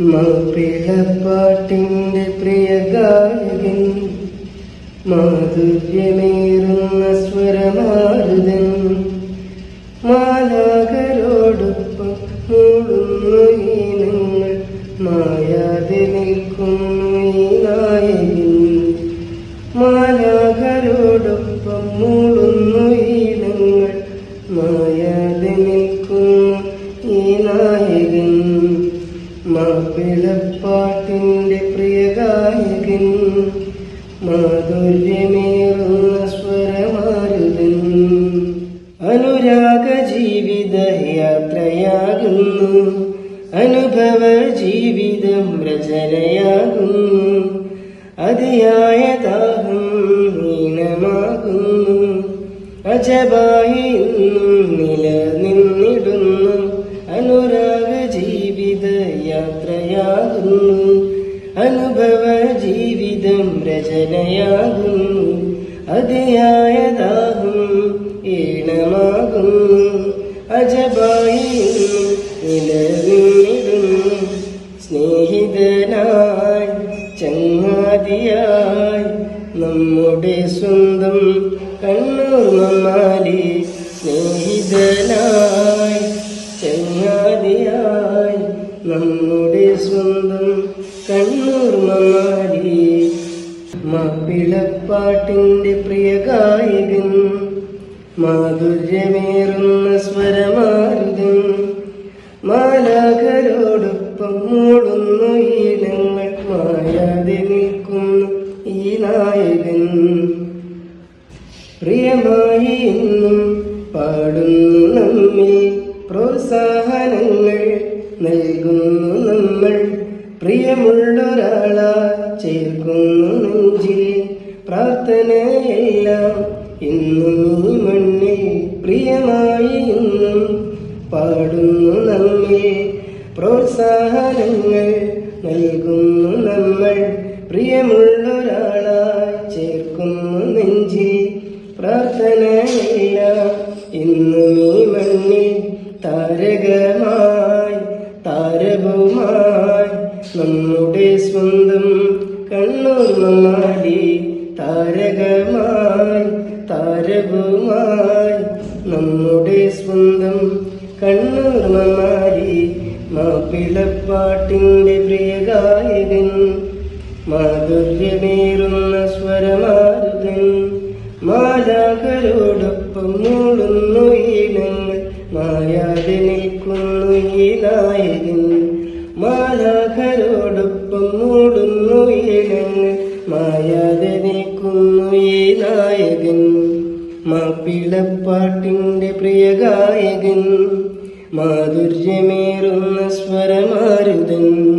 മാപ്പിളപ്പാട്ടിന്റെ പ്രിയ ഗായകൻ മാധുര്യമേറുന്ന സ്വരമാരുതൻ മാലാകരോടൊപ്പം മൂടുന്നു ഈനങ്ങൾ മായാതെ നിൽക്കുന്നു ഈ നായകൻ. മാലാകരോടൊപ്പം മൂടുന്നു മാപ്പിളപ്പാട്ടിന്റെ പ്രിയ ഗായകൻ മാധുര്യമേറുന്ന സ്വരമാരുതൻ. അനുരാഗ ജീവിത യാത്രയാകുന്നു അനുഭവ ജീവിതം രചനയാകുന്നു അതിയായ താഹം ഹീനമാകുന്നു. അജബായി നിലനിന്നിടുന്നു അനുരാഗ യാത്രയാകുന്നു അനുഭവ ജീവിതം രചനയാകുന്നു. അതിയായതാകും ഈണമാകുന്നു. അജബായി നിലനിന്നിടുന്നു സ്നേഹിതനായി ചങ്ങാതിയായി നമ്മുടെ സ്വന്തം കണ്ണൂർ മമ്മാലി സ്നേഹിതനായി ചങ്ങാതിയായി നമ്മുടെ സ്വന്തം കണ്ണൂർ മമ്മാലി മാപ്പിളപ്പാട്ടിന്റെ പ്രിയ ഗായകൻ മാധുര്യമേറുന്ന സ്വരമാരുതൻ മാലാഖരോടൊപ്പം മൂടുന്നു ഈണങ്ങൾ മായാതെ നിൽക്കുന്നു ഈ നായകൻ. പ്രിയമായി എന്നും പാടുന്നു നമ്മിൽ പ്രോത്സാഹനങ്ങൾ നൽകുന്നു നമ്മൾ. പ്രിയമുള്ളൊരാളാ ചേർക്കുന്നു നെഞ്ചിൽ പ്രാർത്ഥനയെല്ലാം. ഇന്നും ഈ മണ്ണിൽ പ്രിയമായി ഇന്നും പാടുന്നു നമ്മെ. പ്രോത്സാഹനങ്ങൾ നൽകുന്നു നമ്മൾ. പ്രിയമുള്ളൊരാളായി ചേർക്കുന്നു നെഞ്ചിൽ പ്രാർത്ഥനയെല്ലാം. ഇന്നും ഈ മണ്ണിൽ താരകമായി താരകവുമായി നമ്മുടെ സ്വന്തം കണ്ണൂർ മമ്മാടി താരകമായി താരവുമായി നമ്മുടെ സ്വന്തം കണ്ണൂർ മമ്മാടി മാപ്പിളപ്പാട്ടിന്റെ പ്രിയ ഗായകൻ മാധുര്യമേറുന്ന സ്വരമാരുതൻ മായാതെ നിൽക്കുന്നു ഈ നായകൻ. മാലാഖരോടൊപ്പം മൂടുന്നു ഈണങ്ങൾ മായാതെ നിൽക്കുന്നു ഈ നായകൻ. മാപ്പിളപ്പാട്ടിന്റെ പ്രിയ ഗായകൻ. മാധുര്യമേറുന്ന സ്വരമാരുതൻ.